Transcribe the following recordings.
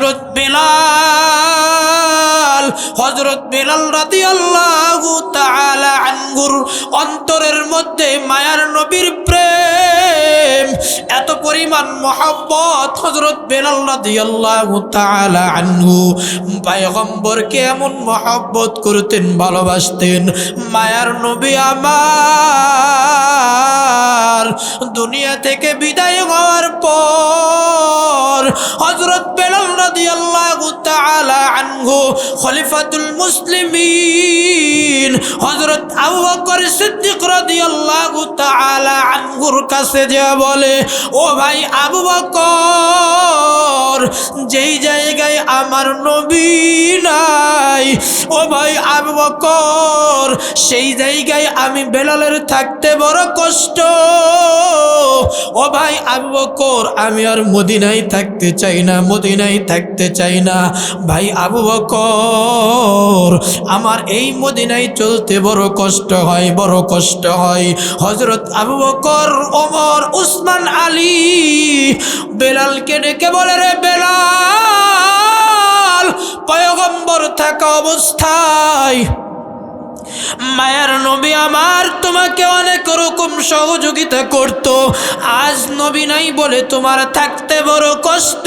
হজরত বেলাল হজরত বেলাল রাতি আল্লাহ আনগুর অন্তরের মধ্যে মায়ার নবীর পরিমাণ মহাব্বত হজরত বেলাল এমন মহাব্বত করতেন, ভালোবাসতেন, মায়ার নবী আমার। দুনিয়া থেকে বিদায় হওয়ার পর হজরত বেলাল রাদিয়াল্লাহু তাআলা আনহু, খলিফাতুল মুসলিমিন হজরত আবু বকর সিদ্দিক রাদিয়াল্লাহু তাআলা আনহুর কাছে যা বলে, ও ভাই আবু বকর, যেই জায়গায় আমার নবী নাই, ও ভাই আবু বকর, সেই জায়গায় আমি বেলালের থাকতে বড় কষ্ট। ও ভাই আবু বকর, আমি আর মদিনায় থাকতে চাই না, মদিনায় থাকতে চাই না। ভাই আবু বকর, আমার এই মদিনায় চলতে বড় কষ্ট হয়, বড় কষ্ট হয়। হজরত আবু বকর, ওমর, উসমান আলী বেলালকে ডেকে বলে রে বেলাল পয়গম্বর থাকা অবস্থায় মায়ার নবী আমার তোমাকে অনেক রকম সহযোগিতা করত। আজ নবী নাই বলে তোমার থাকতে বড় কষ্ট।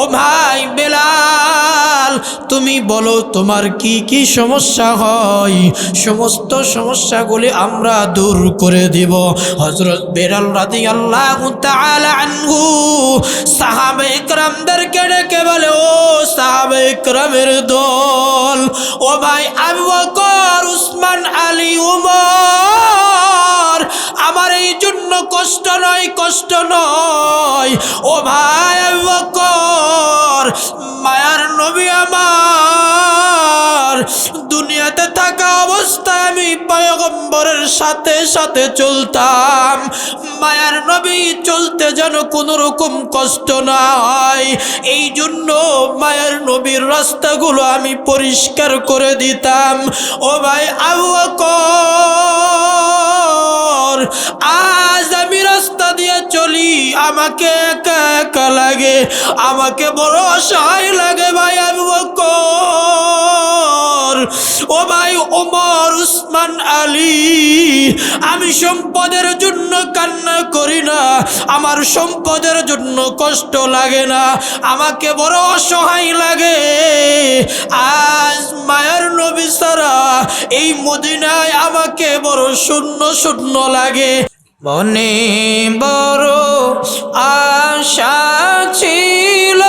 ও ভাই বেলাল, তুমি বলো তোমার কি কি সমস্যা হয়? সমস্ত সমস্যাগুলি আমরা দূর করে দিব। হজরত বেলাল রাদি আল্লাহ আনহু সাহাবে ইকরামদেরকে ডেকে বলে, ও সাহাবে ইকরামের দল, ও ভাই আমার এই জন্য কষ্ট নয় কষ্ট নয়। ও ভাই আবু বকর, মায়ার নবী আমার। দুনিয়াতে থাকা অবস্থায় আমি পয়গম্বরের সাথে সাথে চলতাম। মায়ার নবী চলতে যেন কোনো রকম কষ্ট না হয় এই জন্য মায়ার নবীর রাস্তাগুলো আমি পরিষ্কার করে দিতাম। ও ভাই আবু আজ আমি রাস্তা দিয়ে চলি, আমাকে একা একা লাগে, আমাকে বড় অসহায় লাগে ভাই আবু ও ভাই ওমর উসমান আলী, আমি সম্পদের জন্য কান্না করি না, আমার সম্পদের জন্য কষ্ট লাগে না, আমাকে বড় অসহায় লাগে। আজ মায়ার নবী সারা এই মদিনায় আমাকে বড় শূন্য শূন্য লাগে। মনে বড় আশা ছিল,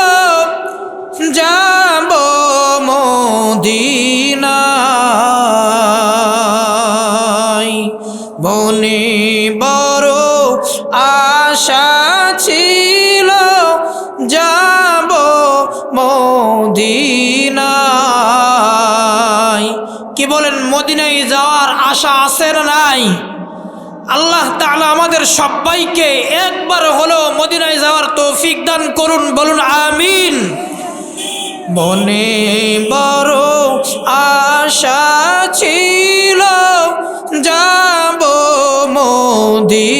যাব মদিনায়। মনে বড় আশা ছিল, যাব মদিনায়। কি বলেন, মদিনায় যাওয়ার আশা আছে নাই? আল্লাহ তাআলা আমাদের সবাইকে একবার হলো মদিনায় যাওয়ার তৌফিক দান করুন, বলুন, আমিন। মনে বড় আশা ছিল যাব মদিনায়।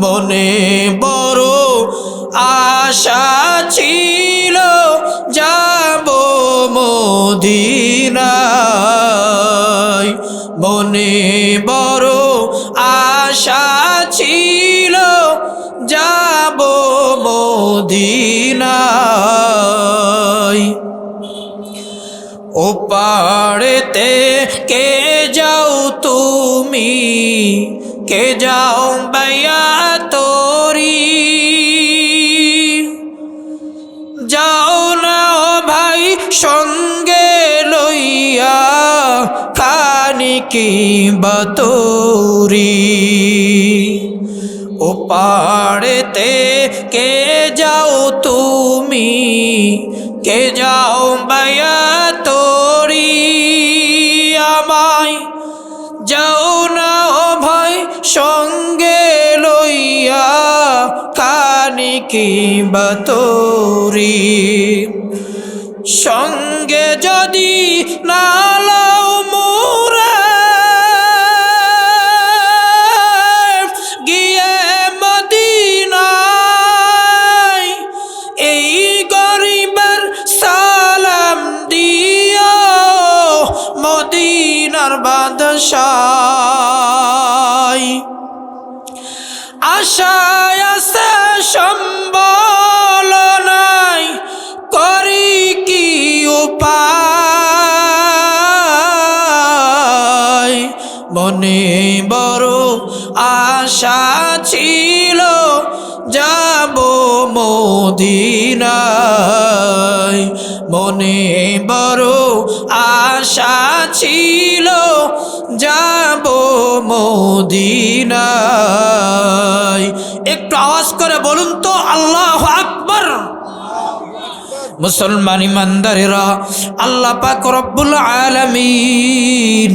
মনে বড় আশা ছিল, যাব মদিনায়। মনে বড় আশা ছিল, যাব মদিনায়। ও পাড়েতে কে যাও তুমি? কে যাও বাইয়া খানিকি বাতরি? ও পাড়েতে কে যাও তুমি? কে যাও বায়া তোরি আমায় যাও না ভাই, সঙ্গে লইয়া খানিকি বাতরি। সঙ্গে যদি না বাদশায় আশায় আছে সম্বল নাই, করি কি উপায়? মনে বড় আশা ছিল, যাব মদিনায়। মনে বড় আশা ছিল যাব মদিনায়। একটু আওয়াজ করে বলুন তো আল্লাহ মুসলমান ইমানদারেরা, আল্লাহ পাক রব্বুল আলামিন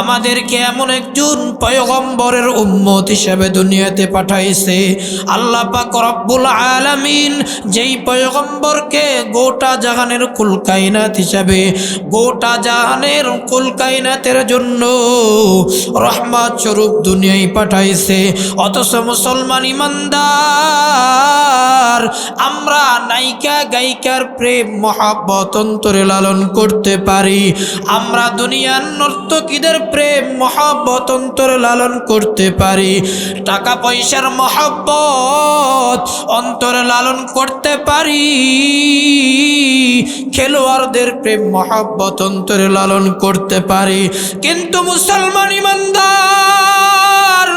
আমাদেরকে এমন একজন পয়গম্বরের উম্মত হিসেবে দুনিয়াতে পাঠাইছে। আল্লাহ পাক রব্বুল আলামিন যেই পয়গম্বরকে গোটা জাহানের কুলকাইনাত হিসাবে, গোটা জাহানের কুলকাইনাতের জন্য রহমত স্বরূপ দুনিয়ায় পাঠাইছে। অথচ মুসলমান ইমানদার, আমরা নায়িকা, গায়িকার প্রেম, মহাব্বত অন্তরে লালন করতে পারি। আমরা দুনিয়ার নর্তকীদের প্রেম, মহাব্বত অন্তরে লালন করতে পারি। টাকা পয়সার মহাব্বত অন্তরে লালন করতে পারি। খেলোয়াড়দের প্রেম, মহাব্বত অন্তরে লালন করতে পারি। কিন্তু মুসলমান ইমানদার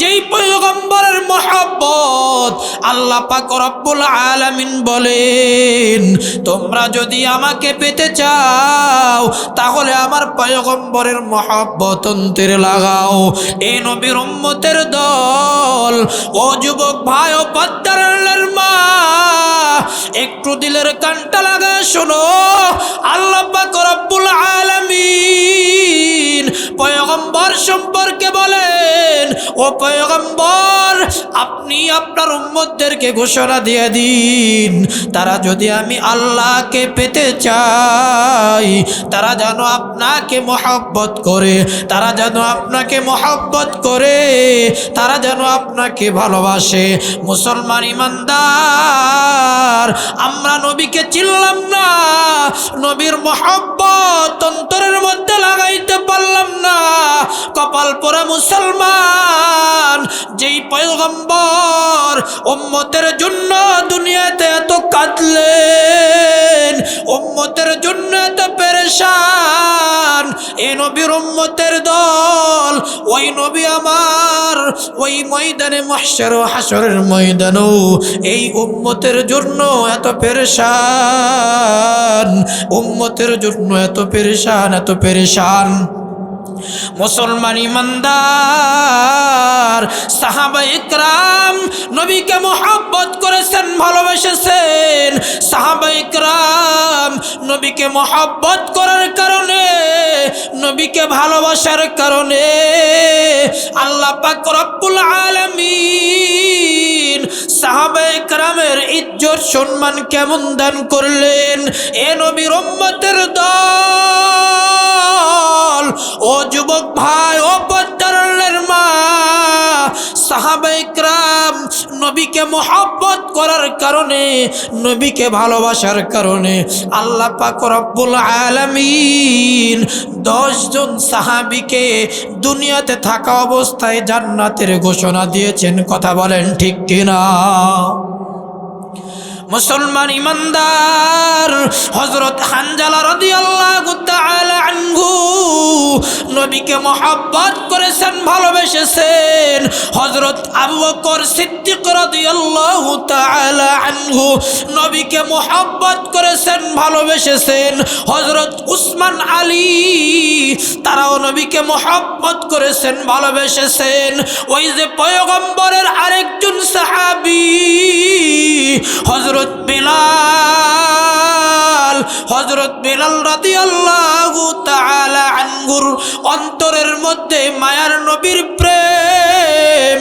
যেই পয়গম্বরের মহাব্বত আল্লাহ পাক রব্বুল আলামিন বলেন, তোমরা যদি আমাকে পেতে চাও, তাহলে আমার পয়গম্বরের মহাব্বত অন্তরে লাগাও। এ নবীর উম্মতের দল, ও যুবক ভাই ও পদ্মারের মা একটু দিলের কানটা লাগা শোনো। আল্লাহ পাক রব্বুল আলামিন পয়গম্বর সম্পর্কে বলেন, ও পয়গম্বর, আপনি আপনার উম্মতদেরকে ঘোষণা দিয়ে দিন। তারা যদি আমি আল্লাহকে পেতে চাই, তারা যেন আপনাকে মহব্বত করে, তারা যেন আপনাকে মহব্বত করে, তারা যেন আপনাকে ভালোবাসে। মুসলমান ইমানদার, আমরা নবীকে চিনলাম না, নবীর মহব্বত অন্তরের মধ্যে লাগাইতে পারলাম না। কপাল পরা মুসলমান যেই পয়গম্বর উম্মতের জন্য দুনিয়াতে এত কাঁদলেন, উম্মতের জন্য এত পেরেশান, এ নবীর উম্মতের দল, ওই নবী আমার, ওই ময়দানে মহসর হাসরের ময়দানও এই উম্মতের জন্য এত পেরেশান, উম্মতের জন্য এত পেরেশান এত পেরেশান। মুসলমান ইমানদার, সাহাবা ইকরাম নবীকে মোহাব্বত করেছেন, ভালোবেসেছেন। সাহাবা ইকরাম নবীকে মোহাব্বত করার কারণে, নবীকে ভালোবাসার কারণে আল্লাহ পাক রব্বুল আলামিন সাহাবা ইকরামের ইজ্জত সম্মান কেমন দান করলেন? এ নবীর দল, ও যুবক ভাই, ও পদ্মারের মা। সাহাবাইকরাম নবীকে মোহাব্বত করার কারণে, নবীকে ভালোবাসার কারণে আল্লাহ পাক রব্বুল আলামিন দশজন সাহাবিকে দুনিয়াতে থাকা অবস্থায় জান্নাতের ঘোষণা দিয়েছেন কথা বলেন ঠিক কিনা? মুসলমান ইমানদার হজরত হানজালা রাদিয়াল্লাহু তাআলা আনহু নবীকে মহব্বত করেছেন, ভালোবেসেছেন। হজরত আবু বকর সিদ্দিক রাদিয়াল্লাহু তাআলা আনহু নবীকে মহব্বত করেছেন, ভালোবেসেছেন। হজরত উসমান আলী, তারাও নবীকে মহব্বত করেছেন, ভালোবেসেছেন। ওই যে পয়গম্বরের আরেকজন সাহাবি হজরত হজরত বেলাল হজরত বেলাল রাতি আল্লাহ আনগুর অন্তরের মধ্যে মায়ার নবীর প্রেম,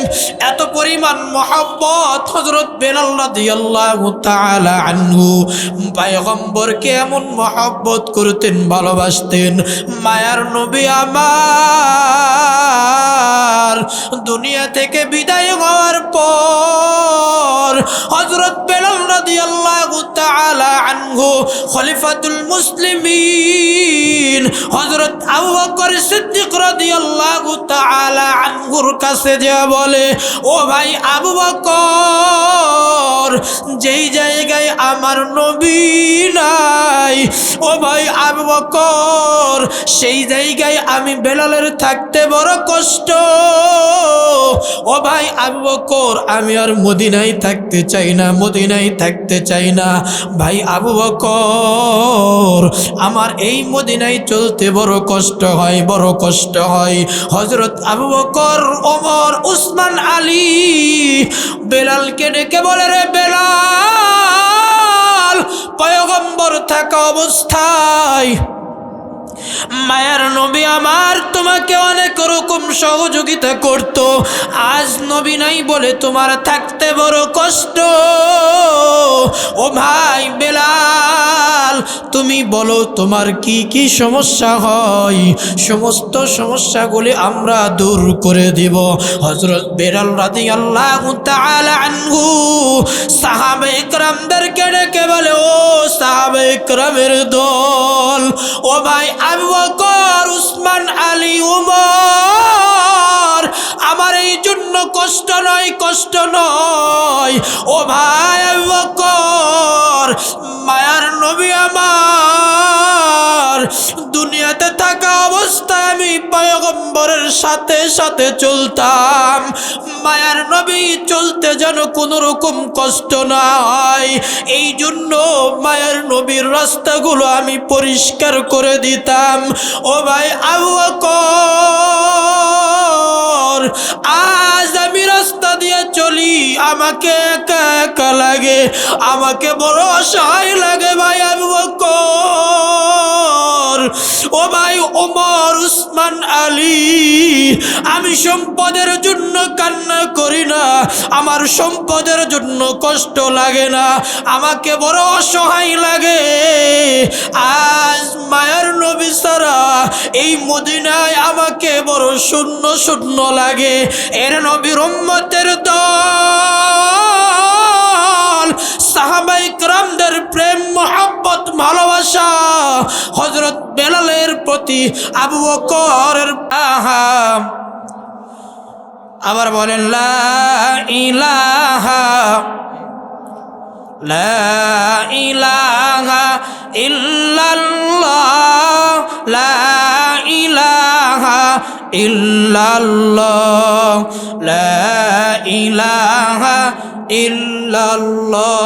এত পরিমাণ মহাব্বত হজরত বেলাল রাতি আল্লাহ আনহু। পায়গম্বরকে এমন মহাব্বত করতেন, ভালোবাসতেন, মায়ার নবী আমার। দুনিয়া থেকে বিদায় হওয়ার পর হজরত বেলাল রাদিয়াল্লাহু তাআলা আনহু খলিফাতুল মুসলিমিন। হযরত আবু সিদ্দিক রাদিয়াল্লাহু তাআলা আনহুর কাছে যা বলে, ও ভাই আবু যেই জায়গায় আমার নবী নাই, ও ভাই আবু সেই জায়গায় আমি বেলালের থাকতে বড় কষ্ট। ও ভাই আবু আমি আর মদিনায় থাকতে চাই না, মদিনায় থাকতে চাই না। ভাই আবু আমার এই মদিনায় চলতে বড় কষ্ট হয়, বড় কষ্ট হয়। হজরত আবু বকর, ওমর, উসমান, আলী বেলালকে ডেকে বলে, রে বেলাল, পয়গম্বর থাকা অবস্থায় আমার তোমাকে অনেক রকম সহযোগিতা করত। আজ নবী নাই বলে তোমার থাকতে বড় কষ্ট। ও ভাই বেলাল, তুমি বলো তোমার কি কি সমস্যা হয়? সমস্ত সমস্যাগুলি আমরা দূর করে দিব। হজরত বেলাল রাদি আল্লাহ আনহু সাহাবে ইকরামদেরকে ডেকে বলে, ও সাহাবে ইকরামের দল, ও ভাই আবু বকর, উসমান, আলী উমর আমার এই জন্য কষ্ট নয় কষ্ট নয়। ও ভাই মায়ার নবী আমার। দুনিয়াতে থাকা অবস্থায় আমি পয়গম্বরের সাথে সাথে চলতাম। মায়ার নবী চলতে যেন কোনো রকম কষ্ট না হয় এই জন্য মায়ার নবীর রাস্তাগুলো আমি পরিষ্কার করে দিতাম। ও ভাই আবু আজ আমি রাস্তা দিয়ে চলি, আমাকে একা একা লাগে, আমাকে বড় অসহায় লাগে ভাই আবু ও ভাই ওমর উসমান আলী, আমি সম্পদের জন্য কান্না করি না, আমার সম্পদের জন্য কষ্ট লাগে না, আমাকে বড় অসহায় লাগে। আজ মায়ের নবী সারা এই মদিনায় আমাকে বড় শূন্য শূন্য লাগে, এর নবীর উম্মতের দল। হজরত বেলালের প্রতি আবু বকরের আবার বলেন, লা ইলাহা লা ইলাহা লা ইলাহা লা ইলাহা ইল্লাল্লাহ।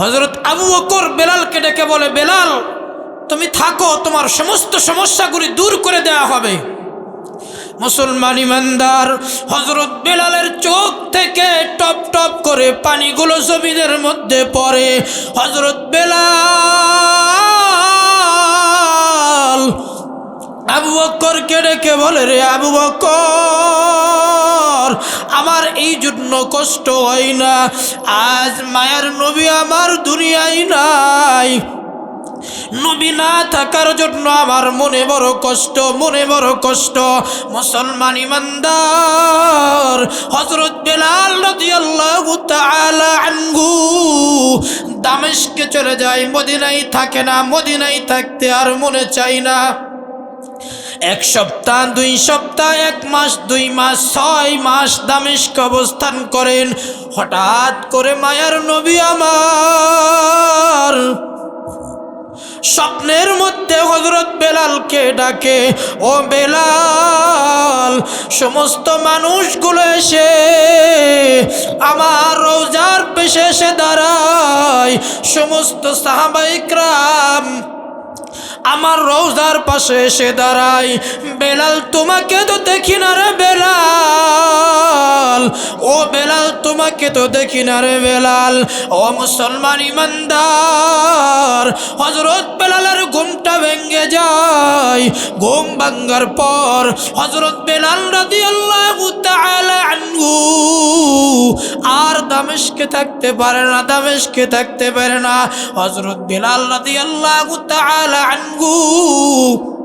হজরত আবু অকর বেলালকে ডেকে বলে, বেলাল, তুমি থাকো, তোমার সমস্ত সমস্যাগুলি দূর করে দেয়া হবে। মুসলমান ইমানদার হজরত বেলালের চোখ থেকে টপ টপ করে পানিগুলো জমিদের মধ্যে পড়ে। হজরত বেলাল আবু বক্করকে ডেকে বলে, রে আবু বক্কর, আমার এই জন্য কষ্ট হয় না। আজ মায়ার নবী আমার দুনিয়ায় নাই। নবী না থাকার জন্য আমার মনে বড় কষ্ট, মনে বড় কষ্ট। মুসলমান ইমানদার হজরত বেলাল রাদিয়াল্লাহু তাআলা আনহু দামেশকে চলে যায়, মদিনায় থাকে না, মদিনায় থাকতে আর মনে চাই না। এক সপ্তাহ, দুই সপ্তাহ, এক মাস, দুই মাস, ছয় মাস দামেশক অবস্থান করেন। হঠাৎ করে মায়ার নবী আমার। স্বপ্নের মধ্যে হজরত বেলালকে ডাকে, ও বেলাল, সমস্ত মানুষগুলো এসে আমার রোজার পেশে এসে দাঁড়ায়। সমস্ত সাহাবাইকরাম আমার রোজার পাশে এসে দাঁড়াই। বেলাল, তোমাকে তো দেখি না রে বেলাল। ও বেলাল, তোমাকে তো দেখি না রে বেলাল। ও মুসলমান ইমানদার হজরত বেলালের ঘুমটা ভেঙে যায়। ঘুম ভাঙ্গার পর হজরত বেলাল রাদি আল্লাহ আর দামেশকে থাকতে পারে না, দামেশকে থাকতে পারে না। হজরত বেলাল রাদি আল্লাহ আনহু আঙ্গু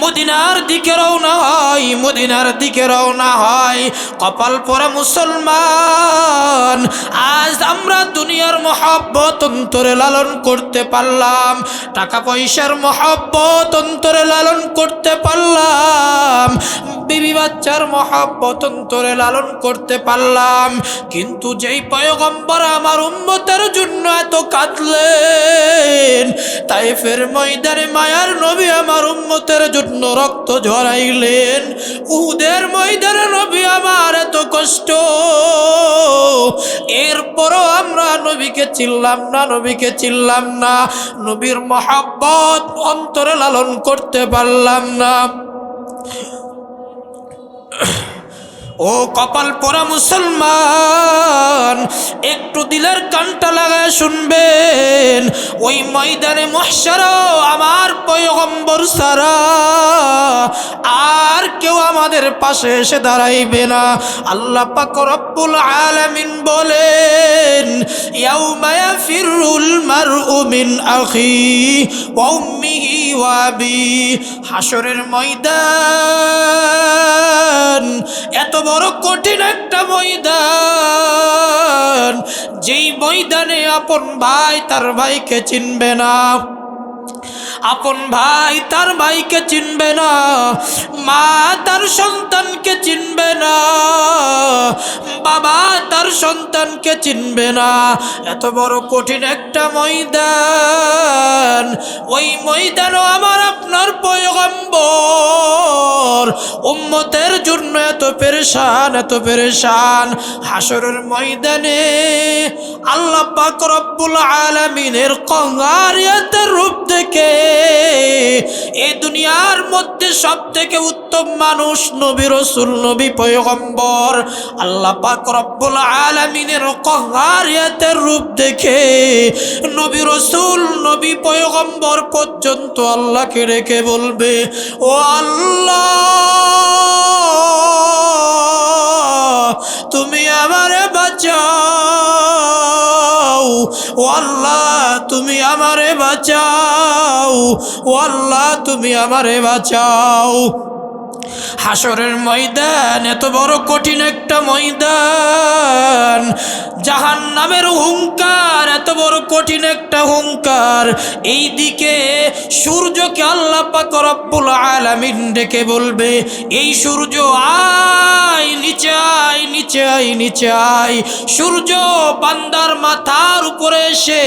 মদিনার দিকে রওনা হয়, মদিনার দিকে রওনা হয়। কপাল পরা মুসলমান, আজ আমরা দুনিয়ার মহাব্বত অন্তরে লালন করতে পারলাম। টাকা পয়সার মহাব্বত অন্তরে লালন করতে পারলাম। বিবি বাচ্চার মহাব্বত অন্তরে লালন করতে পারলাম। কিন্তু যেই পয়গম্বর আমার উম্মতের জন্য এত কাঁদলেন তাই ফের ময়দানে মায়ার নবী আমার উম্মতের জন্য রক্ত ঝরাইলেন। উহুদের ময়দানে নবী আমার এত কষ্ট। এরপরও আমরা নবীকে চিনলাম না, নবীকে চিনলাম না। নবীর মহাব্বত অন্তরে লালন করতে পারলাম না। ও কপাল পরা মুসলমান, একটু দিলের কানটা লাগায় শুনবেন। ওই ময়দানে মহসারও আমার পয়গম্বর সারা। আর কেউ আমাদের পাশে এসে দাঁড়াইবে না। আল্লাহ পাক রব্বুল আলামিন বলেন, ইয়াউমা ইয়াফিরুল মারউ মিন আখি উম্মিহি ওয়া আবি হাসরের ময়দান। এত বড় কঠিন একটা ময়দান, যেই ময়দানে আপন ভাই তার ভাইকে চিনবে না। আপন ভাই তার ভাইকে চিনবে না, মা তার সন্তানকে চিনবে না, বাবা তার সন্তানকে চিনবে না। এত বড় কঠিন একটা ময়দান, ওই ময়দানও আমার আপনার পয়গম্বর। উম্মতের জন্য এত পেরেশান এত পেরেশান। হাসরের ময়দানে আল্লাহ পাক রব্বুল আলামিনের কঙ্গারিয়াতের রূপ দেখে এই দুনিয়ার মধ্যে সব থেকে উত্তম মানুষ নবী রসুল, নবী পয়গম্বর। আল্লাহ পাক রব্বুল আলামিনের কঙ্গারিয়াতের রূপ দেখে নবী রসুল, নবী পয়গম্বর পর্যন্ত আল্লাহকে রেখে বলবে, ও আল্লাহ, তুমি আমারে বাঁচাও। আল্লাহ, তুমি আমারে বাঁচাও। ও আল্লাহ, তুমি আমারে বাঁচাও। হাসরের ময়দান, এত বড় কঠিন একটা ময়দান। জাহান নামের হুঙ্কার এত বড় কঠিন একটা হুঙ্কার এই দিকে সূর্যকে আল্লাহ পাক রব্বুল আলামিন ডেকে বলবে, এই সূর্য আয়, নিচে আয়, নিচে নিচে সূর্য বান্দার মাথার উপরে এসে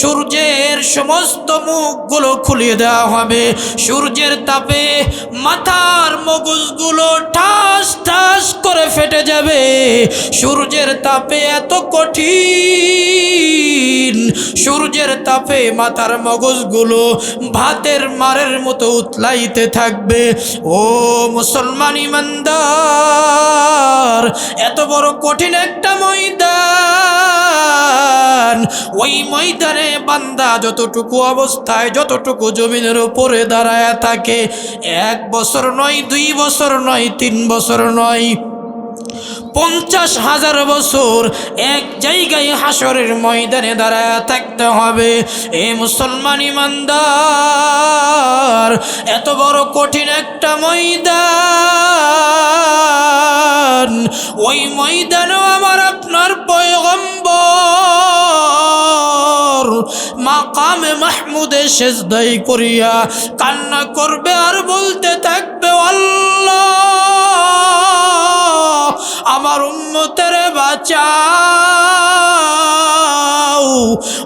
সূর্যের সমস্ত মুখগুলো খুলিয়ে দেওয়া হবে। সূর্যের তাপে মাথার মগজগুলো ঠাস ঠাস করে ফেটে যাবে। সূর্যের তাপে এত কঠিন, সূর্যের তাপে মাথার মগজগুলো ভাতের মারের মতো উতলাইতে থাকবে। ও মুসলমান ইমানদার, এত বড় কঠিন একটা ময়দান। ওই ময়দানে বান্দা যতটুকু অবস্থায়, যতটুকু জমিনের উপরে দাঁড়ায় থাকে, এক বছর নয়, দুই বছর নয়, তিন বছর নয়। পঞ্চাশ হাজার বছর এক জায়গায় হাসরের ময়দানে দাঁড়ায় থাকতে হবে। এ মুসলমান ইমানদার, এত বড় কঠিন একটা ময়দান, ওই ময়দানেও আমার আপনার পয়গম্বর। মাকামে মাহমুদে শেষদাই করিয়া কান্না করবে আর বলতে থাকবে আল্লাহ। আমার উম্মতের বাঁচাও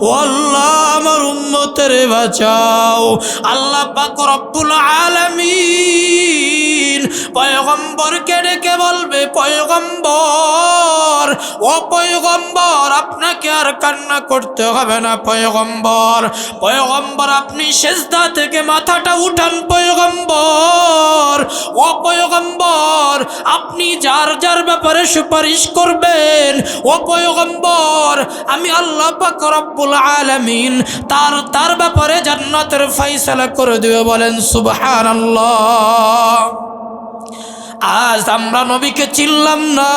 ও আল্লাহ, আমার উম্মতের বাঁচাও। আল্লাহ পাক রব্বুল আলামিন পয়গম্বরকে ডেকে বলবে, পয়গম্বর, ও পয়গম্বর, আপনাকে আর কান্না করতে হবে না, পয়গম্বর। পয়গম্বর, আপনি সেজদা থেকে মাথাটা উঠান, পয়গম্বর। ও পয়গম্বর, আপনি যার যার ব্যাপারে সুপারিশ করবেন, ও পয়গম্বর, আমি আল্লাহ পাক রব্বুল আলামিন তার তার ব্যাপারে জান্নাতের ফয়সালা করে দিবে বলেন সুবহানাল্লাহ। আজ আমরা নবীকে চিনলাম না।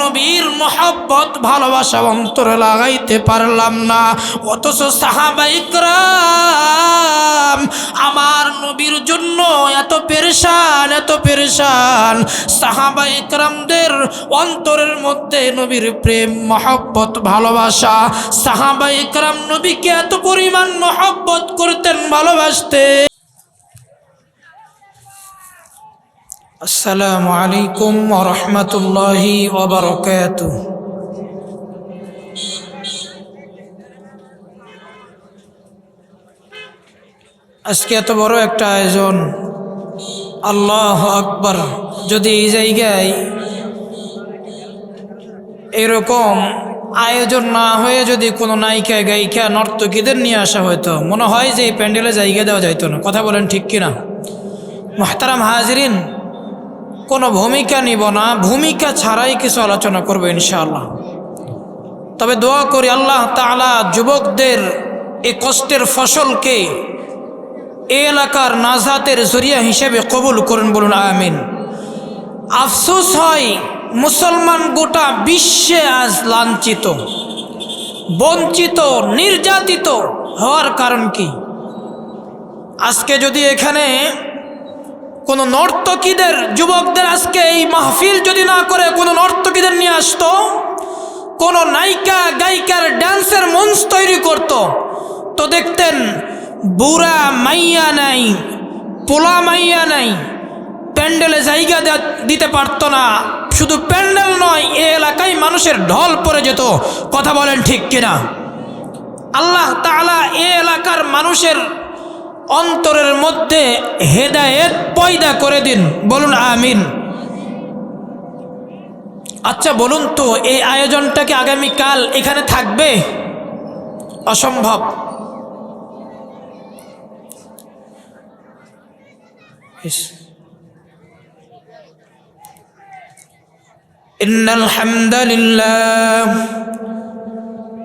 নবীর মহাব্বত, ভালোবাসা অন্তরে লাগাইতে পারলাম না। অথচ সাহাবাইকরাম আমার নবীর জন্য এত পেরেশান এত পেরেশান। সাহাবাইকরামদের অন্তরের মধ্যে নবীর প্রেম, মহব্বত, ভালোবাসা। সাহাবাইকরাম নবীকে এত পরিমাণ মহব্বত করতেন, ভালোবাসতেন। আসসালামু আলাইকুম ওরহমতুল্লাহি ওবরকাত আজকে এত বড় একটা আয়োজন। আল্লাহ আকবর। যদি এই জায়গায় এরকম আয়োজন না হয়ে যদি কোনো নায়িকা, গায়িকা, নর্তকীদের নিয়ে আসা হতো মনে হয় যে এই প্যান্ডেলে জায়গা দেওয়া যাইতো না। কথা বলেন ঠিক কিনা? মাহতারাম হাজরিন কোনো ভূমিকা নিব না, ভূমিকা ছাড়াই কিছু আলোচনা করব ইনশাআল্লাহ। তবে দোয়া করি আল্লাহ তালা যুবকদের এই কষ্টের ফসলকে এ এলাকার নাজাতের জরিয়া হিসেবে কবুল করেন বলুন, আমিন। আফসোস হয় মুসলমান গোটা বিশ্বে আজ লাঞ্ছিত, বঞ্চিত, নির্যাতিত হওয়ার কারণ কি? আজকে যদি এখানে কোনো নর্তকীদের, যুবকদের আজকে এই মাহফিল যদি না করে কোনো নর্তকীদের নিয়ে আসতো, কোনো নায়িকা, গায়িকার ড্যান্সের মঞ্চ তৈরি করত, তো দেখতেন বুড়া মাইয়া নাই, পোলা মাইয়া নাই, প্যান্ডেলে জায়গা দিতে পারতো না, শুধু প্যান্ডেল নয়, এ এলাকায় মানুষের ঢল পড়ে যেত, কথা বলেন ঠিক কিনা? আল্লাহ তালা এ এলাকার মানুষের অন্তরের মধ্যে হেদায়েত পয়দা করে দিন। বলুন আমিন। আচ্ছা বলুন তো, এই আয়োজনটাকে আগামীকাল এখানে থাকবে? অসম্ভব। ইন্নাল হামদালিল্লাহ।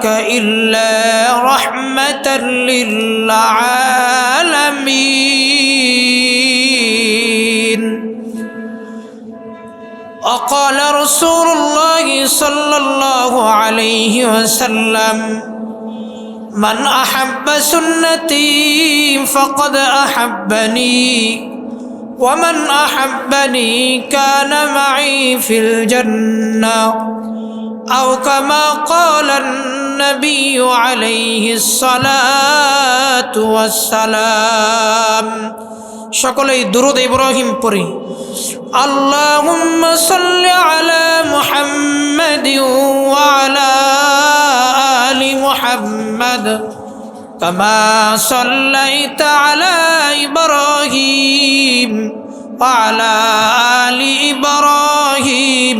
أرسلناك إلا رحمة للعالمين. وقال رسول الله صلى الله عليه وسلم من أحب سنتي فقد أحبني ومن أحبني كان معي في الجنة. أو كما قال النبي عليه الصلاة والسلام সকলেই দুরুদ ইব্রাহিম পড়ি اللهم صل على محمد وعلى آل محمد كما صليت على إبراهيم وعلى آل إبراهيم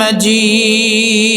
مجيد